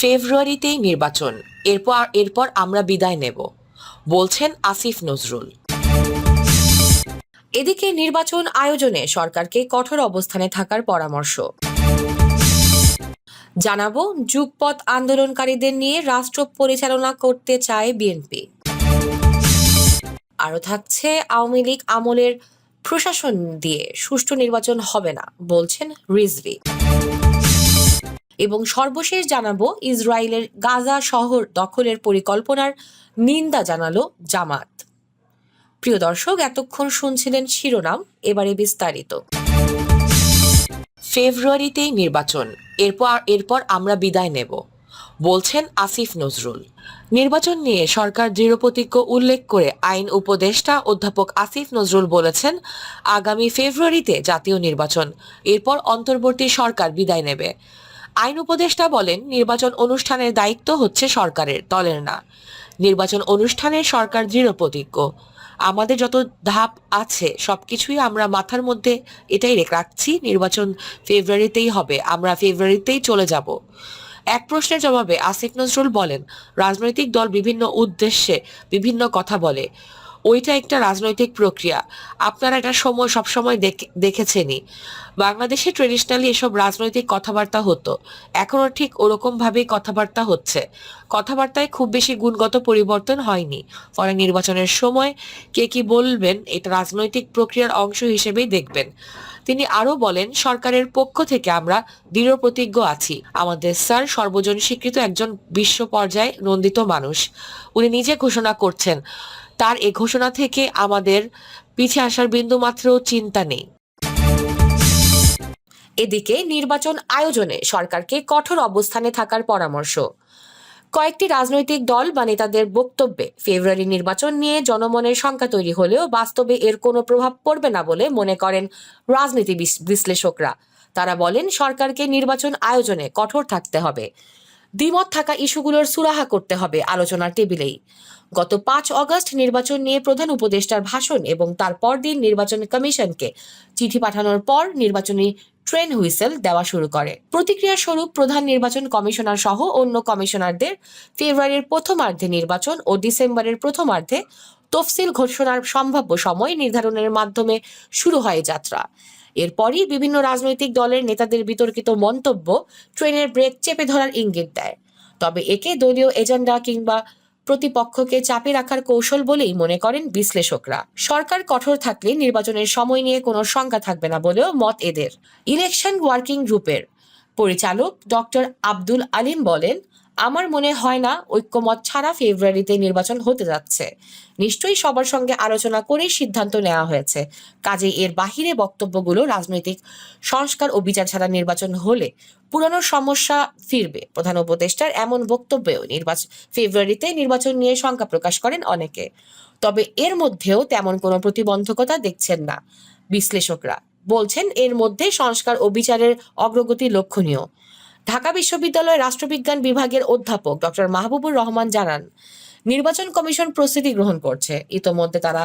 ফেব্রুয়ারিতেই নির্বাচন। এরপর এরপর আমরা বিদায় নেব, বলছেন আসিফ নজরুল। এদিকে নির্বাচন আয়োজনে সরকারকে কঠোর অবস্থানে থাকার পরামর্শ। জানাব যুগপথ আন্দোলনকারীদের নিয়ে রাষ্ট্র পরিচালনা করতে চায় বিএনপি। আরও থাকছে, আওয়ামী লীগ আমলের প্রশাসন দিয়ে সুষ্ঠু নির্বাচন হবে না, বলছেন রিজভি। এবং সর্বশেষ জানাব ইসরায়েলের গাজা শহর দখলের পরিকল্পনার নিন্দা জানালো জামাত। প্রিয় দর্শক, এতক্ষণ শুনছিলেন শিরোনাম, এবারে বিস্তারিত। ফেব্রুয়ারিতেই নির্বাচন, এরপর এরপর আমরা বিদায় নেব, বলছেন আসিফ নজরুল। নির্বাচন নিয়ে সরকার দৃঢ়প্রতিজ্ঞ উল্লেখ করে আইন উপদেষ্টা অধ্যাপক আসিফ নজরুল বলেছেন, আগামী ফেব্রুয়ারিতে জাতীয় নির্বাচন, এরপর অন্তর্বর্তী সরকার বিদায় নেবে। আইন উপদেষ্টা বলেন, নির্বাচন অনুষ্ঠানের দায়িত্ব হচ্ছে সরকারের, দলের না। নির্বাচন অনুষ্ঠানে সরকার দৃঢ়প্রতিজ্ঞ আমাদের যত ধাপ আছে, সবকিছুই আমরা মাথার মধ্যে এটাই রেখে, রাখছি, নির্বাচন ফেব্রুয়ারিতেই হবে, আমরা ফেব্রুয়ারিতেই চলে যাব। এক প্রশ্নের জবাবে আসিফ নজরুল বলেন, রাজনৈতিক দল বিভিন্ন উদ্দেশ্যে বিভিন্ন কথা বলে। ওইটা একটা রাজনৈতিক প্রক্রিয়া। আপনারা এটা সময় সবসময় দেখে- দেখেছেনই। বাংলাদেশে ট্রেডিশনালি এসব রাজনৈতিক কথাবার্তা হতো। এখনও ঠিক ওরকম ভাবেই কথাবার্তা হচ্ছে। কথাবার্তায় খুব বেশি গুণগত পরিবর্তন হয়নি। ফলে নির্বাচনের সময় কে কি বলবেন, এটা রাজনৈতিক প্রক্রিয়ার অংশ হিসেবেই দেখবেন। তিনি আরও বলেন, সরকারের পক্ষ থেকে আমরা দৃঢ় প্রতিজ্ঞ আছি। আমাদের স্যার সর্বজন স্বীকৃত একজন বিশ্ব পর্যায়ে নন্দিত মানুষ। উনি নিজে ঘোষণা করছেন তার এ ঘোষণা থেকে আমাদের পিছে আসার বিন্দুমাত্র চিন্তা নেই। এদিকে নির্বাচন আয়োজনে সরকারকে কঠোর অবস্থানে থাকার পরামর্শ। কয়েকটি রাজনৈতিক দল বা নেতাদের বক্তব্যে ফেব্রুয়ারি নির্বাচন নিয়ে জনমনের শঙ্কা তৈরি হলেও বাস্তবে এর কোনো প্রভাব পড়বে না বলে মনে করেন রাজনীতি বিশ- বিশ্লেষকরা। তারা বলেন, সরকারকে নির্বাচন আয়োজনে কঠোর থাকতে হবে। দ্বিমত থাকা ইস্যুগুলোর সুরাহা করতে হবে আলোচনার টেবিলেই। গত পাঁচ অগস্ট নির্বাচন নিয়ে প্রধান উপদেষ্টার ভাষণ এবং তার পরদিন নির্বাচন কমিশনকে চিঠি পাঠানোর পর নির্বাচনী ট্রেন হুইসেল দেওয়া শুরু করে। প্রতিক্রিয়া স্বরূপ প্রধান নির্বাচন কমিশনার সহ অন্য কমিশনারদের ফেব্রুয়ারির প্রথমার্ধে নির্বাচন ও ডিসেম্বরের প্রথমার্ধে তফসিল ঘোষণার সম্ভাব্য সময় নির্ধারণের মাধ্যমে শুরু হয় যাত্রা। এরপরই বিভিন্ন রাজনৈতিক দলের নেতাদের বিতর্কিত মন্তব্য ট্রেনের ব্রেক চেপে ধরার ইঙ্গিত দেয়। তবে একে দলীয় এজেন্ডা কিংবা প্রতিপক্ষকে চাপে রাখার কৌশল বলেই মনে করেন বিশ্লেষকরা। সরকার কঠোর থাকলে নির্বাচনের সময় নিয়ে কোনো শঙ্কা থাকবে না বলেও মত এদের। ইলেকশন ওয়ার্কিং গ্রুপের পরিচালক ডক্টর আব্দুল আলিম বলেন, আমার মনে হয় না ঐক্যমত ছাড়া ফেব্রুয়ারিতে নির্বাচন হতে যাচ্ছে। নিশ্চয়ই সবার সঙ্গে আলোচনা করেই সিদ্ধান্ত নেওয়া হয়েছে। কাজে এর বাহিরে বক্তব্যগুলো রাজনৈতিক সংস্কার ও বিচার ছাড়া নির্বাচন হলে পুরনো সমস্যা ফিরবে। প্রধান উপদেষ্টার এমন বক্তব্যেও নির্বাচন ফেব্রুয়ারিতে নির্বাচন নিয়ে শঙ্কা প্রকাশ করেন অনেকে। তবে এর মধ্যেও তেমন কোনো প্রতিবন্ধকতা দেখছেন না বিশ্লেষকরা। বলছেন, এর মধ্যে সংস্কার ও বিচারের অগ্রগতি লক্ষণীয়। ঢাকা বিশ্ববিদ্যালয়ের রাষ্ট্রবিজ্ঞান বিভাগের অধ্যাপক ডক্টর মাহবুবুর রহমান জানান, নির্বাচন কমিশন প্রস্তুতি গ্রহণ করছে। ইতোমধ্যে তারা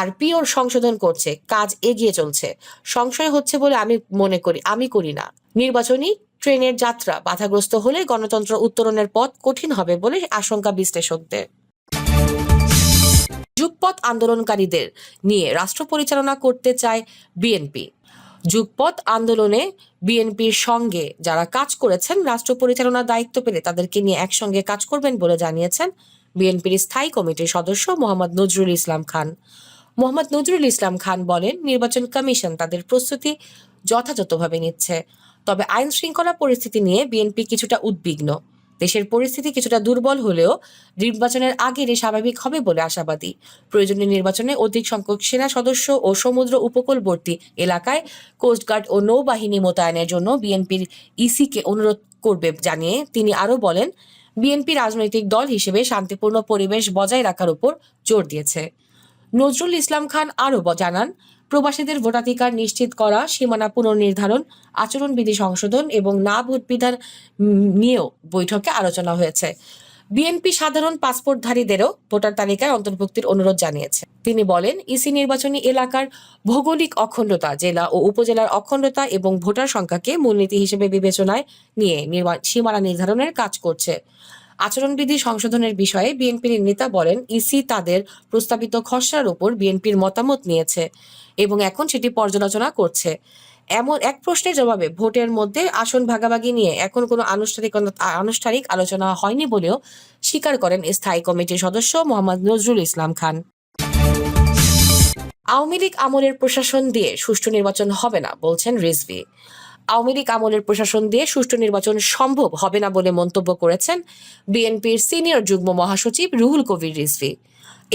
আরপিওর সংশোধন করছে। কাজ এগিয়ে চলছে। সংশয় হচ্ছে বলে আমি মনে করি, আমি করি না। নির্বাচনী ট্রেনের যাত্রা বাধাগ্রস্ত হলে গণতন্ত্র উত্তরণের পথ কঠিন হবে বলে আশঙ্কা বিশ্লেষকদের। যুগপথ আন্দোলনকারীদের নিয়ে রাষ্ট্র পরিচালনা করতে চায় বিএনপি। যুগপথ আন্দোলনে বিএনপির সঙ্গে যারা কাজ করেছেন, রাষ্ট্র পরিচালনার দায়িত্ব পেলে তাদেরকে নিয়ে একসঙ্গে কাজ করবেন বলে জানিয়েছেন বিএনপির স্থায়ী কমিটির সদস্য মোহাম্মদ নজরুল ইসলাম খান। মোহাম্মদ নজরুল ইসলাম খান বলেন, নির্বাচন কমিশন তাদের প্রস্তুতি যথাযথভাবে নিচ্ছে। তবে আইন শৃঙ্খলা পরিস্থিতি নিয়ে বিএনপি কিছুটা উদ্বিগ্ন। দেশের পরিস্থিতি কিছুটা দুর্বল হলেও নির্বাচনের আগে স্বাভাবিক হবে বলে আশাবাদী। প্রয়োজনীয় নির্বাচনে অধিক সংখ্যক সেনা সদস্য ও সমুদ্র উপকূলবর্তী এলাকায় কোস্টগার্ড ও নৌবাহিনী মোতায়েনের জন্য বিএনপির ইসিকে অনুরোধ করবে জানিয়ে তিনি আরও বলেন, বিএনপি রাজনৈতিক দল হিসেবে শান্তিপূর্ণ পরিবেশ বজায় রাখার উপর জোর দিয়েছে। নজরুল ইসলাম খান আরও জানান প্রবাসীদের ভোটাধিকার নিশ্চিত করা, সীমানা পুনর্নির্ধারণ, আচরণবিধি সংশোধন এবং না ভোট বিধান নিয়েও বৈঠকে আলোচনা হয়েছে। বিএনপি সাধারণ পাসপোর্টধারীদেরও ভোটার তালিকায় অন্তর্ভুক্তির অনুরোধ জানিয়েছে। তিনি বলেন, ইসি নির্বাচনী এলাকার ভৌগোলিক অখণ্ডতা, জেলা ও উপজেলার অখণ্ডতা এবং ভোটার সংখ্যাকে মূলনীতি হিসেবে বিবেচনায় নিয়ে সীমানা নির্ধারণের কাজ করছে। আচরণবিধি সংশোধনের বিষয়ে বিএনপির নেতা বলেন, ইসি তাদের প্রস্তাবিত খসড়ার উপর বিএনপির মতামত নিয়েছে এবং এখন সেটি পর্যালোচনা করছে। এমন এক প্রশ্নের জবাবে ভোটের মধ্যে আসন ভাগাভাগি নিয়ে এখন কোনো আনুষ্ঠানিক আনুষ্ঠানিক আলোচনা হয়নি বলেও স্বীকার করেন স্থায়ী কমিটির সদস্য মোহাম্মদ নজরুল ইসলাম খান। আওয়ামী লীগ আমলের প্রশাসন দিয়ে সুষ্ঠু নির্বাচন হবে না, বলছেন রিজভি। আওয়ামী লীগ আমলের প্রশাসন দিয়ে সুষ্ঠু নির্বাচন সম্ভব হবে না বলে মন্তব্য করেছেন বিএনপির সিনিয়র যুগ্ম মহাসচিব রুহুল কবির রিজভি।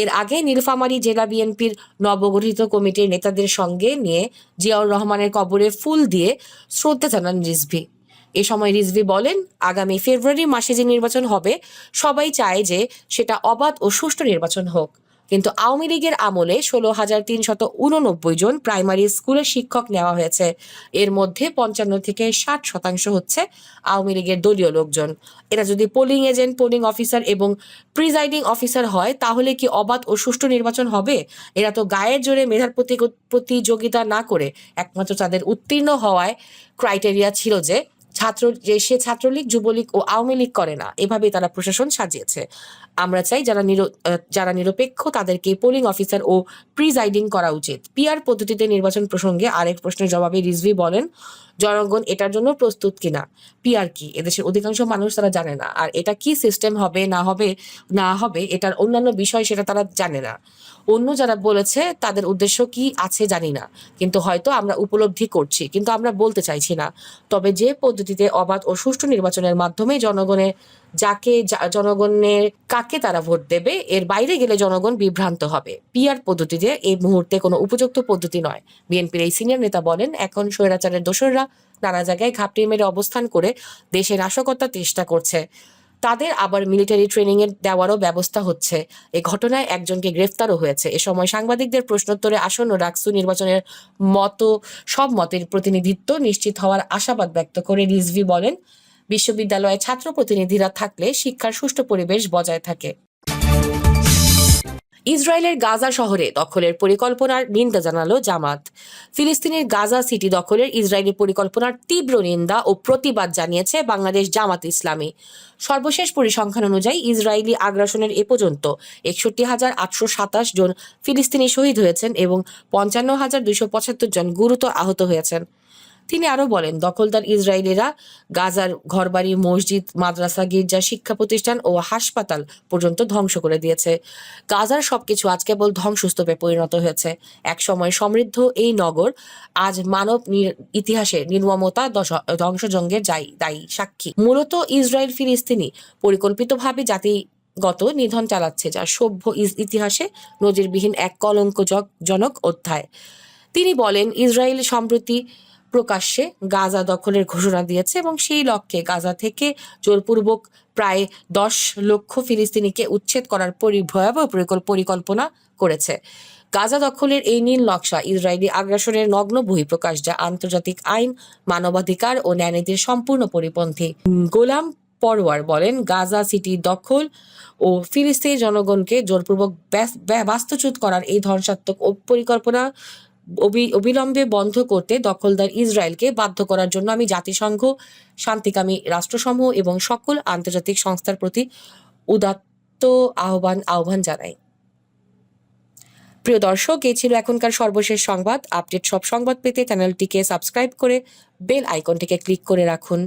এর আগে নীলফামারী জেলা বিএনপির নবগঠিত কমিটির নেতাদের সঙ্গে নিয়ে জিয়াউর রহমানের কবরে ফুল দিয়ে শ্রদ্ধা জানান রিজভি। এ সময় রিজভি বলেন, আগামী ফেব্রুয়ারি মাসে যে নির্বাচন হবে, সবাই চায় যে সেটা অবাধ ও সুষ্ঠু নির্বাচন হোক। কিন্তু আওয়ামী লীগের আমলে ষোলো হাজার তিনশত উননব্বই জন প্রাইমারি স্কুলের শিক্ষক নেওয়া হয়েছে। এর মধ্যে পঞ্চান্ন থেকে ষাট শতাংশ হচ্ছে আওয়ামী লীগের দলীয় লোকজন। এরা যদি পোলিং এজেন্ট পোলিং অফিসার এবং প্রিজাইডিং অফিসার হয়, তাহলে কি অবাধ ও সুষ্ঠু নির্বাচন হবে? এরা তো গায়ের জোরে মেধার প্রতি- প্রতিযোগিতা না করে একমাত্র তাদের উত্তীর্ণ হওয়ায় ক্রাইটেরিয়া ছিল যে ছাত্র যে সে ছাত্রলীগ, যুবলীগ ও আওয়ামী লীগ করে না। এভাবে তারা প্রশাসন সাজিয়েছে। আমরা চাই যারা যারা নিরপেক্ষ তাদেরকে পোলিং অফিসার ও প্রিজাইডিং করা উচিত। পিআর পদ্ধতিতে নির্বাচন প্রসঙ্গে আরেক প্রশ্নের জবাবে রিজভি বলেন, জনগণ এটার জন্য প্রস্তুত কিনা? পিআর কি? এদেশের অধিকাংশ মানুষ তারা জানে না। আর এটা কি সিস্টেম হবে, না হবে না হবে, এটার অন্যান্য বিষয় সেটা তারা জানে না। অন্য যারা বলেছে, তাদের উদ্দেশ্য কি আছে জানি না। কিন্তু হয়তো আমরা উপলব্ধি করছি, কিন্তু আমরা বলতে চাইছি না। তবে যে পদ্ধতিতে অবাধ ও সুষ্ঠু নির্বাচনের মাধ্যমে জনগণের যাকে জনগণের কাকে তারা ভোট দেবে, এর বাইরে গেলে জনগণ বিভ্রান্ত হবে। পিআর পদ্ধতিতে এই মুহূর্তে কোনো উপযুক্ত পদ্ধতি নয়। বিএনপির এই সিনিয়র নেতা বলেন, এখন স্বৈরাচারের দোসররা নানা জায়গায় ঘাপটি মেরে অবস্থান করে দেশের নাশকতার চেষ্টা করছে। তাদের আবার মিলিটারি ট্রেনিং এর দেওয়ারও ব্যবস্থা হচ্ছে। এ ঘটনায় একজনকে গ্রেফতারও হয়েছে। এ সময় সাংবাদিকদের প্রশ্নোত্তরে আসন্ন ডাকসু নির্বাচনের মতো সব মতের প্রতিনিধিত্ব নিশ্চিত হওয়ার আশাবাদ ব্যক্ত করে রিজভি বলেন বিশ্ববিদ্যালয়ে ছাত্র প্রতিনিধিরা থাকলে শিক্ষার সুষ্ঠু পরিবেশ বজায় থাকে। ইসরায়েলের গাজা শহরে দখলের পরিকল্পনার নিন্দা জানালো জামাত। ফিলিস্তিনের গাজা সিটি দখলের ইসরায়েলি পরিকল্পনার তীব্র নিন্দা ও প্রতিবাদ জানিয়েছে বাংলাদেশ জামাত ইসলামী। সর্বশেষ পরিসংখ্যান অনুযায়ী ইসরায়েলি আগ্রাসনের এ পর্যন্ত একষট্টি হাজার আটশো সাতাশ জন ফিলিস্তিনি শহীদ হয়েছেন এবং পঞ্চান্ন হাজার দুইশো পঁচাত্তর জন গুরুতর আহত হয়েছেন। তিনি আরও বলেন, দখলদার ইসরায়েলিরা গাজার ঘরবাড়ি, মসজিদ, মাদ্রাসা, গির্জা, শিক্ষা প্রতিষ্ঠান ও হাসপাতাল পর্যন্ত ধ্বংস করে দিয়েছে। গাজার সবকিছু আজ কেবল ধ্বংসস্তূপে পরিণত হয়েছে। একসময় সমৃদ্ধ এই নগর আজ মানব ইতিহাসে নির্মমতা ধ্বংসযজ্ঞের যাই, দায়ী সাক্ষী। মূলত ইসরায়েল ফিলিস্তিনি পরিকল্পিতভাবে জাতিগত নিধন চালাচ্ছে, যা সভ্য ইতিহাসে নজিরবিহীন এক কলঙ্কজনক অধ্যায়। তিনি বলেন, ইসরায়েল সম্প্রতি প্রকাশ্যে গাজা দখলের ঘোষণা দিয়েছে এবং সেই লক্ষ্যে গাজা থেকে জোরপূর্বক প্রায় দশ লক্ষ ফিলিস্তিনিকে উচ্ছেদ করার ভয়াবহ পরিকল্পনা করেছে। গাজা দখলের এই নীল নকশা ইসরায়েলি আগ্রাসনের নগ্ন বহিঃপ্রকাশ যা আন্তর্জাতিক আইন, মানবাধিকার ও ন্যায়নীতির সম্পূর্ণ পরিপন্থী। গোলাম পরওয়ার বলেন, গাজা সিটি দখল ও ফিলিস্তিনি জনগণকে জোরপূর্বক বাস্তুচ্যুত করার এই ধ্বংসাত্মক পরিকল্পনা অবিলম্বে বন্ধ করতে দখলদার ইসরায়েলকে বাধ্য করার জন্য আমি জাতিসংঘ, শান্তিকামী রাষ্ট্রসমূহ এবং সকল আন্তর্জাতিক সংস্থার প্রতি উদাত্ত আহ্বান আহ্বান জানাই। প্রিয় দর্শক, এই ছিল এখনকার সর্বশেষ সংবাদ। আপডেট সব সংবাদ পেতে চ্যানেলটিকে সাবস্ক্রাইব করে বেল আইকনটিকে ক্লিক করে রাখুন।